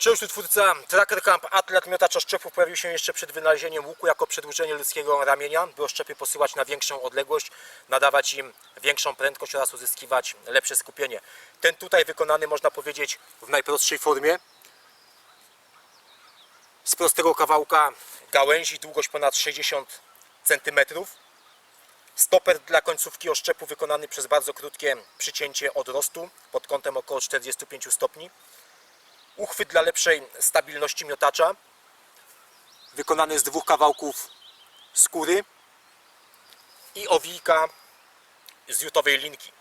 Cześć, twórca Tracker Camp Atlet miotacz oszczepów pojawił się jeszcze przed wynalezieniem łuku jako przedłużenie ludzkiego ramienia, by oszczepy posyłać na większą odległość, nadawać im większą prędkość oraz uzyskiwać lepsze skupienie. Ten tutaj wykonany można powiedzieć w najprostszej formie. Z prostego kawałka gałęzi, długość ponad 60 cm. Stoper dla końcówki oszczepu wykonany przez bardzo krótkie przycięcie odrostu pod kątem około 45 stopni uchwyt dla lepszej stabilności miotacza wykonany z dwóch kawałków skóry i owijka z jutowej linki.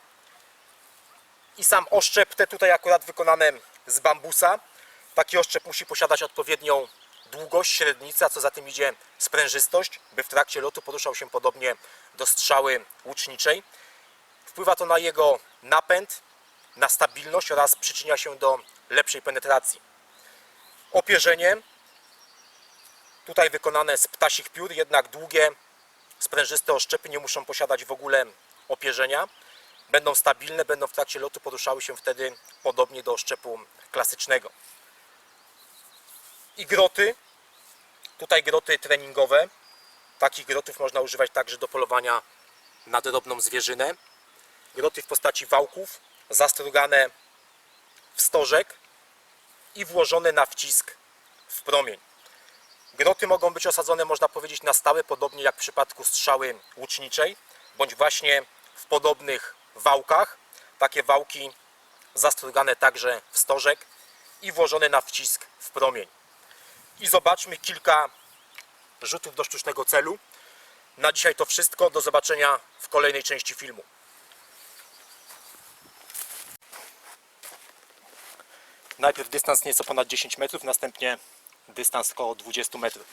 I sam oszczep te tutaj akurat wykonane z bambusa. Taki oszczep musi posiadać odpowiednią długość, średnicę, a co za tym idzie sprężystość, by w trakcie lotu poruszał się podobnie do strzały łuczniczej. Wpływa to na jego napęd, na stabilność oraz przyczynia się do lepszej penetracji. Opierzenie tutaj wykonane z ptasich piór, jednak długie, sprężyste oszczepy nie muszą posiadać w ogóle opierzenia. Będą stabilne, będą w trakcie lotu poruszały się wtedy podobnie do oszczepu klasycznego. I groty, tutaj groty treningowe. Takich grotów można używać także do polowania na drobną zwierzynę. Groty w postaci wałków, zastrugane w stożek i włożone na wcisk w promień. Groty mogą być osadzone, można powiedzieć, na stałe, podobnie jak w przypadku strzały łuczniczej, bądź właśnie w podobnych wałkach. Takie wałki zastrugane także w stożek i włożone na wcisk w promień. I zobaczmy kilka rzutów do sztucznego celu. Na dzisiaj to wszystko. Do zobaczenia w kolejnej części filmu. Najpierw dystans nieco ponad 10 metrów, następnie dystans około 20 metrów.